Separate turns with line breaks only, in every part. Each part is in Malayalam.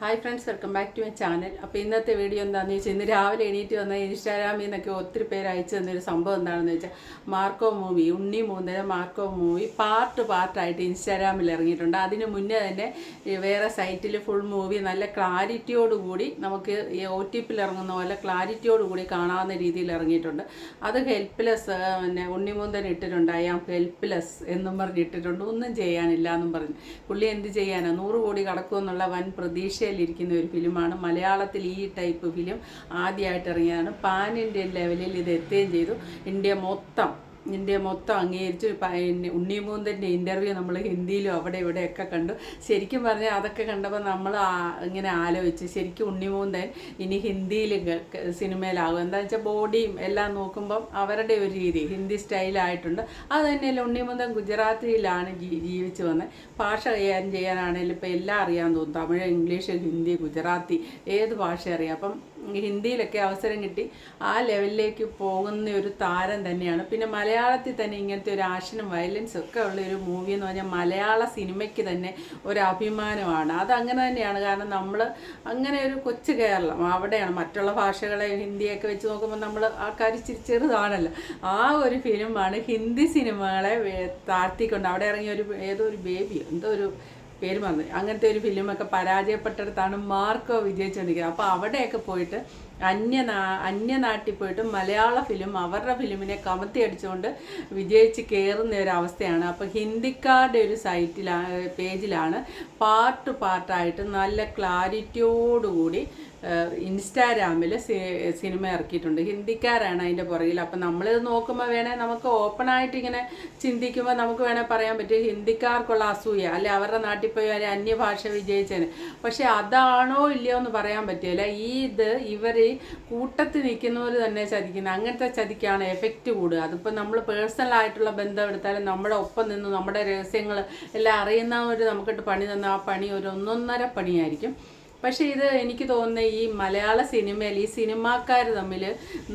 Hi friends welcome back to my channel അപ്പോൾ ഇന്നത്തെ വീഡിയോ എന്താണെന്ന് വെച്ചാൽ ഇന്ന് രാവിലെ എണീറ്റ് വന്ന ഇൻസ്റ്റാഗ്രാമിൽ നിന്നൊക്കെ ഒത്തിരി പേര് അയച്ചു തന്നൊരു സംഭവം എന്താണെന്ന് വെച്ചാൽ മാർക്കോ മൂവി ഉണ്ണി മൂന്നര മാർക്കോ മൂവി പാർട്ട് പാർട്ടായിട്ട് ഇൻസ്റ്റാഗ്രാമിൽ ഇറങ്ങിയിട്ടുണ്ട്. അതിന് മുന്നേ തന്നെ വേറെ സൈറ്റിൽ ഫുൾ മൂവി നല്ല ക്ലാരിറ്റിയോടുകൂടി നമുക്ക് ഈ ഒ ടി പിയിൽ ഇറങ്ങുന്ന പോലെ ക്ലാരിറ്റിയോടുകൂടി കാണാവുന്ന രീതിയിൽ ഇറങ്ങിയിട്ടുണ്ട്. അത് ഹെൽപ്ലെസ് പിന്നെ ഉണ്ണി മൂന്നര ഇട്ടിട്ടുണ്ട് ഐ ആം ഹെൽപ്ലെസ് എന്നും പറഞ്ഞിട്ടിട്ടുണ്ട്. ഒന്നും ചെയ്യാനില്ല എന്നും പറഞ്ഞു. പുള്ളി എന്ത് ചെയ്യാനാണ് നൂറ് കോടി കടക്കുമെന്നുള്ള വൻ പ്രതീക്ഷയിലിരിക്കുന്ന ഒരു ഫിലിമാണ്. മലയാളത്തിൽ ഈ ടൈപ്പ് ഫിലിം ആദ്യമായിട്ട് ഇറങ്ങിയതാണ് പാൻ ഇന്ത്യൻ ലെവലിൽ ഇത് എത്തുകയും ചെയ്തു. ഇന്ത്യ മൊത്തം ഇന്ത്യ മൊത്തം അംഗീകരിച്ചു പിന്നെ ഉണ്ണിമൂന്തന്റെ ഇന്റർവ്യൂ നമ്മൾ ഹിന്ദിയിലും അവിടെ ഇവിടെയൊക്കെ കണ്ടു. ശരിക്കും പറഞ്ഞാൽ അതൊക്കെ കണ്ടപ്പോൾ നമ്മൾ ഇങ്ങനെ ആലോചിച്ച് ശരിക്കും ഉണ്ണിമൂന്തൻ ഇനി ഹിന്ദിയിൽ സിനിമയിലാകും. എന്താ വെച്ചാൽ ബോഡിയും എല്ലാം നോക്കുമ്പം അവരുടെ ഒരു രീതി ഹിന്ദി സ്റ്റൈലായിട്ടുണ്ട് അത് തന്നെയല്ല ഉണ്ണിമൂന്തൻ ഗുജറാത്തിയിലാണ് ജീവിച്ചു വന്നത് ഭാഷ കൈകാര്യം ചെയ്യാനാണെങ്കിലും ഇപ്പോൾ എല്ലാം അറിയാൻ തോന്നും. തമിഴ് ഇംഗ്ലീഷ് ഹിന്ദി ഗുജറാത്തി ഏത് ഭാഷ അറിയാം. അപ്പം ഹിന്ദിയിലൊക്കെ അവസരം കിട്ടി. ആ ലെവലിലേക്ക് പോകുന്ന ഒരു താരം തന്നെയാണ്. പിന്നെ മലയാളത്തിൽ തന്നെ ഇങ്ങനത്തെ ഒരു ആക്ഷനും വയലൻസും ഒക്കെ ഉള്ള ഒരു മൂവി എന്ന് പറഞ്ഞാൽ മലയാള സിനിമയ്ക്ക് തന്നെ ഒരു അഭിമാനമാണ്. അത് അങ്ങനെ തന്നെയാണ്. കാരണം നമ്മൾ അങ്ങനെ ഒരു കൊച്ചു കേരളം അവിടെയാണ്. മറ്റുള്ള ഭാഷകളെ ഹിന്ദിയൊക്കെ വെച്ച് നോക്കുമ്പോൾ നമ്മൾ ആൾക്കാർ ഇച്ചിരി ചെറുതാണല്ലോ. ആ ഒരു ഫിലിമാണ് ഹിന്ദി സിനിമകളെ താഴ്ത്തിക്കൊണ്ട് അവിടെ ഇറങ്ങിയ ഒരു ഏതോ ഒരു ബേബിയോ എന്തോ ഒരു പേര് വന്നു അങ്ങനത്തെ ഒരു ഫിലിമൊക്കെ പരാജയപ്പെട്ടിടത്താണ് മാർക്കോ വിജയിച്ചുകൊണ്ടിരിക്കുന്നത് അപ്പോൾ അവിടെയൊക്കെ പോയിട്ട് അന്യനാ അന്യനാട്ടിൽ പോയിട്ട് മലയാള ഫിലിം അവരുടെ ഫിലിമിനെ കമത്തി അടിച്ചുകൊണ്ട് വിജയിച്ച് കയറുന്ന ഒരു അവസ്ഥയാണ്. അപ്പോൾ ഹിന്ദിക്കാരുടെ ഒരു സൈറ്റിലാണ് പേജിലാണ് പാർട്ട് പാർട്ടായിട്ട് നല്ല ക്ലാരിറ്റിയോടുകൂടി ഇൻസ്റ്റാഗ്രാമിൽ സിനിമ ഇറക്കിയിട്ടുണ്ട്. ഹിന്ദിക്കാരാണ് അതിന്റെ പുറകിൽ അപ്പം നമ്മളിത് നോക്കുമ്പോൾ വേണേൽ നമുക്ക് ഓപ്പണായിട്ട് ഇങ്ങനെ ചിന്തിക്കുമ്പോൾ നമുക്ക് വേണേൽ പറയാൻ പറ്റും ഹിന്ദിക്കാർക്കുള്ള അസൂയ അല്ലെ അവരുടെ നാട്ടിൽ പോയി അവരെ അന്യഭാഷ വിജയിച്ചതിന്. പക്ഷേ അതാണോ ഇല്ലയോ എന്ന് പറയാൻ പറ്റില്ല. ഈ ഇത് ഇവർ കൂട്ടത്തിൽ നിൽക്കുന്നവർ തന്നെ ചതിക്കുന്നത്. അങ്ങനത്തെ ചതിക്കാണ് എഫക്റ്റ് കൂടുക. അതിപ്പോൾ നമ്മൾ പേഴ്സണലായിട്ടുള്ള ബന്ധം എടുത്താലും നമ്മുടെ ഒപ്പം നിന്ന് നമ്മുടെ രഹസ്യങ്ങൾ എല്ലാം അറിയുന്നവർ നമുക്കിട്ട് പണി തന്ന ആ പണി ഒരു ഒന്നൊന്നര പണിയായിരിക്കും. പക്ഷേ ഇത് എനിക്ക് തോന്നുന്ന ഈ മലയാള സിനിമയിൽ ഈ സിനിമാക്കാർ തമ്മിൽ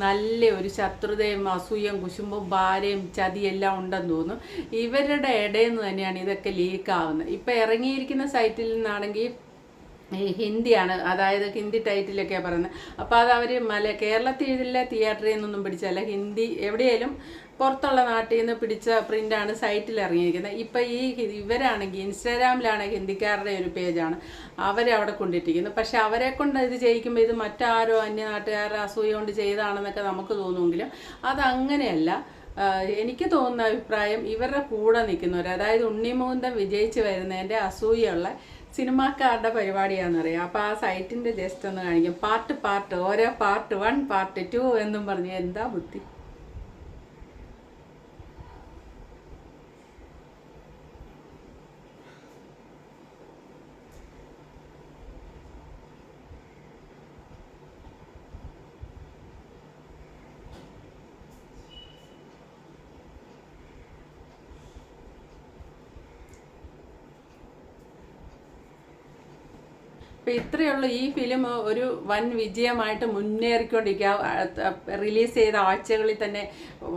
നല്ല ഒരു ശത്രുതയും അസൂയം കുശുമ്പും ഭാര്യയും എല്ലാം ഉണ്ടെന്ന് തോന്നുന്നു. ഇവരുടെ ഇടയിൽ നിന്ന് തന്നെയാണ് ഇതൊക്കെ ലീക്ക് ആവുന്നത് ഇപ്പം ഇറങ്ങിയിരിക്കുന്ന സൈറ്റിൽ നിന്നാണെങ്കിൽ ഈ ഹിന്ദിയാണ്. അതായത് ഹിന്ദി ടൈറ്റിലൊക്കെയാണ് പറയുന്നത്. അപ്പോൾ അത് അവർ മല കേരളത്തിലെ തിയേറ്ററിൽ നിന്നൊന്നും പിടിച്ചല്ല. ഹിന്ദി എവിടെയെങ്കിലും പുറത്തുള്ള നാട്ടിൽ നിന്ന് പിടിച്ച പ്രിന്റാണ് സൈറ്റിൽ ഇറങ്ങിയിരിക്കുന്നത്. ഇപ്പോൾ ഈ ഇവരാണെങ്കിൽ ഇൻസ്റ്റാഗ്രാമിലാണ് ഹിന്ദിക്കാരുടെ ഒരു പേജാണ് അവരെ അവിടെ കൊണ്ടിട്ടിരിക്കുന്നത്. പക്ഷെ അവരെ കൊണ്ട് ഇത് ചെയ്യിക്കുമ്പോൾ ഇത് മറ്റാരോ അന്യനാട്ടുകാരുടെ അസൂയ കൊണ്ട് ചെയ്താണെന്നൊക്കെ നമുക്ക് തോന്നുമെങ്കിലും അതങ്ങനെയല്ല അങ്ങനെയല്ല. എനിക്ക് തോന്നുന്ന അഭിപ്രായം ഇവരുടെ കൂടെ നിൽക്കുന്നവർ അതായത് ഉണ്ണിമൂന്തം വിജയിച്ച് വരുന്നതിന്റെ അസൂയുള്ള സിനിമാക്കാരുടെ പരിപാടിയാണെന്നറിയാം അപ്പോൾ ആ സൈറ്റിന്റെ ജസ്റ്റ് ഒന്ന് കാണിക്കും. പാർട്ട് പാർട്ട് ഓരോ പാർട്ട് വൺ പാർട്ട് ടു എന്നും പറഞ്ഞ്. എന്താ ബുദ്ധി? ഇപ്പം ഇത്രയുള്ള ഈ ഫിലിം ഒരു വൻ വിജയമായിട്ട് മുന്നേറിക്കൊണ്ടിരിക്കുക. റിലീസ് ചെയ്ത ആഴ്ചകളിൽ തന്നെ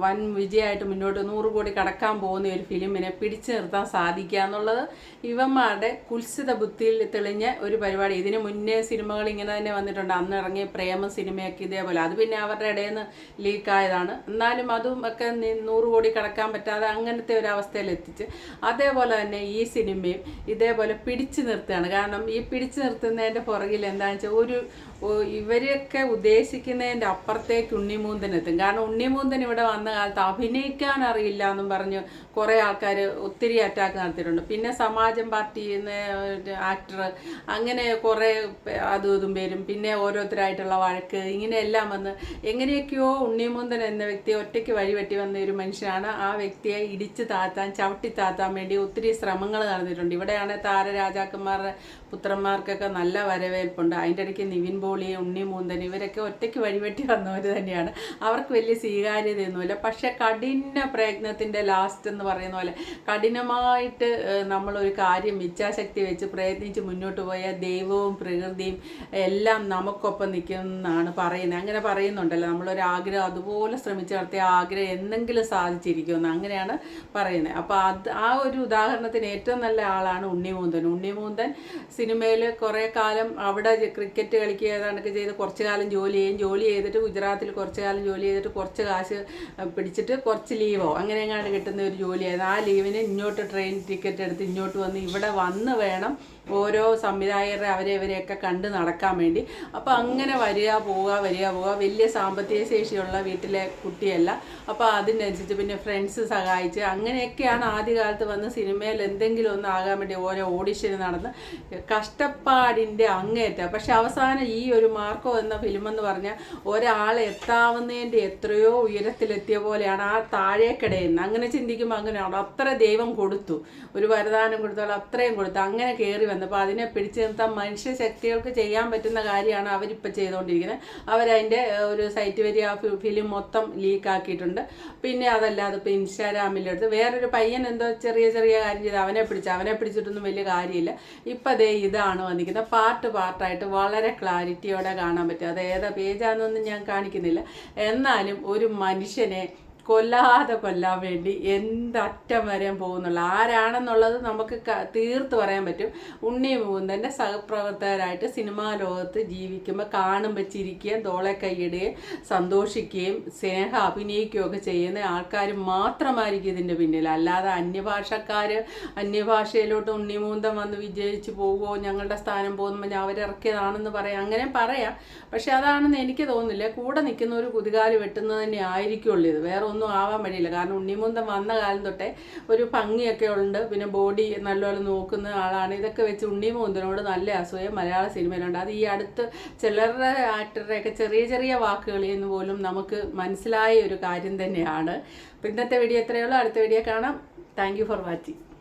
വൻ വിജയമായിട്ട് മുന്നോട്ട് നൂറ് കോടി കടക്കാൻ പോകുന്ന ഒരു ഫിലിമിനെ പിടിച്ചു നിർത്താൻ സാധിക്കുക എന്നുള്ളത് ഇവന്മാരുടെ കുൽസിത ബുദ്ധിയിൽ തെളിഞ്ഞ ഒരു പരിപാടി. ഇതിന് മുന്നേ സിനിമകൾ ഇങ്ങനെ തന്നെ വന്നിട്ടുണ്ട്. അന്ന് ഇറങ്ങിയ പ്രേമ സിനിമയൊക്കെ ഇതേപോലെ. അത് പിന്നെ അവരുടെ ഇടയിൽ നിന്ന് ലീക്കായതാണ് എന്നാലും അതും ഒക്കെ നൂറ് കോടി കടക്കാൻ പറ്റാതെ അങ്ങനത്തെ ഒരു അവസ്ഥയിൽ എത്തിച്ച് അതേപോലെ തന്നെ ഈ സിനിമയും ഇതേപോലെ പിടിച്ചു നിർത്തുകയാണ്. കാരണം ഈ പിടിച്ചു നിർത്തുന്നതിന്റെ പുറകിൽ എന്താണെന്ന് വെച്ചാൽ ഒരു ഇവരൊക്കെ ഉദ്ദേശിക്കുന്നതിന്റെ അപ്പുറത്തേക്ക് ഉണ്ണിമൂന്തൻ എത്തും. കാരണം ഉണ്ണിമൂന്തൻ ഇവിടെ വന്ന കാലത്ത് അഭിനയിക്കാൻ അറിയില്ല എന്നും പറഞ്ഞ് കുറേ ആൾക്കാർ ഒത്തിരി അറ്റാക്ക് നടത്തിയിട്ടുണ്ട്. പിന്നെ സമാജം പാർട്ടി ആക്ടർ അങ്ങനെ കുറേ അതും ഇതും പേരും. പിന്നെ ഓരോരുത്തരായിട്ടുള്ള വഴക്ക് ഇങ്ങനെയെല്ലാം വന്ന് എങ്ങനെയൊക്കെയോ ഉണ്ണിമൂന്തൻ എന്ന വ്യക്തിയെ ഒറ്റയ്ക്ക് വഴിവെട്ടി വന്ന ഒരു മനുഷ്യനാണ്. ആ വ്യക്തിയെ ഇടിച്ച് താത്താൻ ചവിട്ടി താത്താൻ വേണ്ടി ഒത്തിരി ശ്രമങ്ങൾ നടന്നിട്ടുണ്ട്. ഇവിടെയാണ് താരരാജാക്കന്മാരുടെ പുത്രന്മാർക്കൊക്കെ നല്ല വരവേൽപ്പുണ്ട്. അതിന്റെ ഇടയ്ക്ക് നിവിൻ പോളി ഉണ്ണിമൂന്തൻ ഇവരൊക്കെ ഒറ്റയ്ക്ക് വഴിവെട്ടി വന്നവർ തന്നെയാണ്. അവർക്ക് വലിയ സ്വീകാര്യതയൊന്നുമില്ല പക്ഷേ കഠിന പ്രയത്നത്തിന്റെ ലാസ്റ്റ് എന്ന് പറയുന്ന പോലെ കഠിനമായിട്ട് നമ്മളൊരു കാര്യം ഇച്ഛാശക്തി വെച്ച് പ്രയത്നിച്ച് മുന്നോട്ട് പോയ ദൈവവും പ്രകൃതിയും എല്ലാം നമുക്കൊപ്പം നിൽക്കുമെന്നാണ് പറയുന്നത്. അങ്ങനെ പറയുന്നുണ്ടല്ലോ. നമ്മളൊരു ആഗ്രഹം അതുപോലെ ശ്രമിച്ച് നടത്തിയ ആഗ്രഹം എന്തെങ്കിലും സാധിച്ചിരിക്കുമെന്ന് അങ്ങനെയാണ് പറയുന്നത്. അപ്പോൾ അത് ആ ഒരു ഉദാഹരണത്തിന് ഏറ്റവും നല്ല ആളാണ് ഉണ്ണിമൂന്തൻ ഉണ്ണിമൂന്തൻ സിനിമയിൽ കുറേ കാലം അവിടെ ക്രിക്കറ്റ് കളിക്കുക ഏതാണ്ടൊക്കെ ചെയ്ത് കുറച്ച് കാലം ജോലി ചെയ്യും. ജോലി ചെയ്തിട്ട് ഗുജറാത്തിൽ കുറച്ച് കാലം ജോലി ചെയ്തിട്ട് കുറച്ച് കാശ് പിടിച്ചിട്ട് കുറച്ച് ലീവോ? അങ്ങനെ എങ്ങാണ്ട് കിട്ടുന്ന ഒരു ജോലിയായിരുന്നു. ആ ലീവിന് ഇങ്ങോട്ട് ട്രെയിൻ ടിക്കറ്റ് എടുത്ത് ഇങ്ങോട്ട് വന്ന് ഇവിടെ വന്ന് വേണം ഓരോ സംവിധായകരെ അവരെ ഇവരെയൊക്കെ കണ്ട് നടക്കാൻ വേണ്ടി. അപ്പോൾ അങ്ങനെ വരിക പോവുക വരിക പോവുക. വലിയ സാമ്പത്തിക ശേഷിയുള്ള വീട്ടിലെ കുട്ടിയല്ല. അപ്പോൾ അതിനനുസരിച്ച് പിന്നെ ഫ്രണ്ട്സ് സഹായിച്ച് അങ്ങനെയൊക്കെയാണ് ആദ്യകാലത്ത് വന്ന് സിനിമയിൽ എന്തെങ്കിലും ഒന്ന് വേണ്ടി ഓരോ ഓഡിഷൻ നടന്ന് കഷ്ടപ്പാടിന്റെ അങ്ങേറ്റം പക്ഷെ അവസാനം ഈ ഒരു മാർക്കോ എന്ന ഫിലിം എന്ന് പറഞ്ഞാൽ ഒരാൾ എത്താവുന്നതിന്റെ എത്രയോ ഉയരത്തിലെത്തിയ പോലെയാണ് ആ താഴേക്കിടയിൽ അങ്ങനെ ചിന്തിക്കുമ്പോൾ അങ്ങനെയാണ് അത്ര ദൈവം കൊടുത്തു. ഒരു വരദാനം കൊടുത്താൽ അത്രയും കൊടുത്തു. അങ്ങനെ കയറി വന്നപ്പോൾ അതിനെ പിടിച്ചു നിർത്താൻ മനുഷ്യ ശക്തികൾക്ക് ചെയ്യാൻ പറ്റുന്ന കാര്യമാണ് അവരിപ്പോൾ ചെയ്തുകൊണ്ടിരിക്കുന്നത് അവരതിന്റെ ഒരു സൈറ്റ് വരി ആ ഫിലിം മൊത്തം ലീക്കാക്കിയിട്ടുണ്ട്. പിന്നെ അതല്ലാതെ ഇപ്പോൾ ഇൻസ്റ്റാഗ്രാമിലെടുത്ത് വേറൊരു പയ്യൻ എന്തോ ചെറിയ ചെറിയ കാര്യം ചെയ്ത് അവനെ പിടിച്ച് അവനെ പിടിച്ചിട്ടൊന്നും വലിയ കാര്യമില്ല. ഇപ്പം അതേ ഇതാണ് വന്നിരിക്കുന്നത്. പാർട്ട് പാർട്ടായിട്ട് വളരെ ക്ലാരിറ്റിയോടെ കാണാൻ പറ്റും. അത് ഏതാ പേജാണെന്നൊന്നും ഞാൻ കാണിക്കുന്നില്ല. എന്നാലും ഒരു മനുഷ്യനെ കൊല്ലാതെ കൊല്ലാൻ വേണ്ടി എന്തറ്റം വരെയും പോകുന്നുള്ള. ആരാണെന്നുള്ളത് നമുക്ക് തീർത്ത് പറയാൻ പറ്റും. ഉണ്ണി മുകുന്ദന്റെ സഹപ്രവർത്തകരായിട്ട് സിനിമാ ലോകത്ത് ജീവിക്കുമ്പോൾ കാണുമ്പോൾ ചിരിക്കുകയും തോളെ കൈയിടുകയും സന്തോഷിക്കുകയും സ്നേഹം അഭിനയിക്കുകയും ഒക്കെ ചെയ്യുന്ന ആൾക്കാർ മാത്രമായിരിക്കും ഇതിന്റെ പിന്നിൽ. അല്ലാതെ അന്യഭാഷക്കാർ അന്യഭാഷയിലോട്ട് ഉണ്ണി മുകുന്ദൻ വന്ന് വിജയിച്ച് പോകുമോ ഞങ്ങളുടെ സ്ഥാനം പോകുമ്പോൾ അവരിറക്കിയതാണെന്ന് പറയാം. അങ്ങനെ പറയാം. പക്ഷെ അതാണെന്ന് എനിക്ക് തോന്നുന്നില്ല. കൂടെ നിൽക്കുന്ന ഒരു കുതികാൽ വെട്ടുന്നത് തന്നെ ആയിരിക്കുള്ളൂ ഇത്. വേറെ ഒന്നും ആവാൻ വഴിയില്ല. കാരണം ഉണ്ണിമുന്തം വന്ന കാലം തൊട്ടേ ഒരു ഭംഗിയൊക്കെ ഉണ്ട്. പിന്നെ ബോഡി നല്ലപോലെ നോക്കുന്ന ആളാണ്. ഇതൊക്കെ വെച്ച് ഉണ്ണിമുന്തനോട് നല്ല അസൂയം മലയാള സിനിമയിലുണ്ട്. അത് ഈ അടുത്ത് ചിലരുടെ ആക്ടറുടെയൊക്കെ ചെറിയ ചെറിയ വാക്കുകളിൽ നിന്ന് പോലും നമുക്ക് മനസ്സിലായ ഒരു കാര്യം തന്നെയാണ്. അപ്പോൾ ഇന്നത്തെ വീഡിയോ എത്രയുള്ളൂ അടുത്ത വീഡിയോ കാണാം. Thank for watching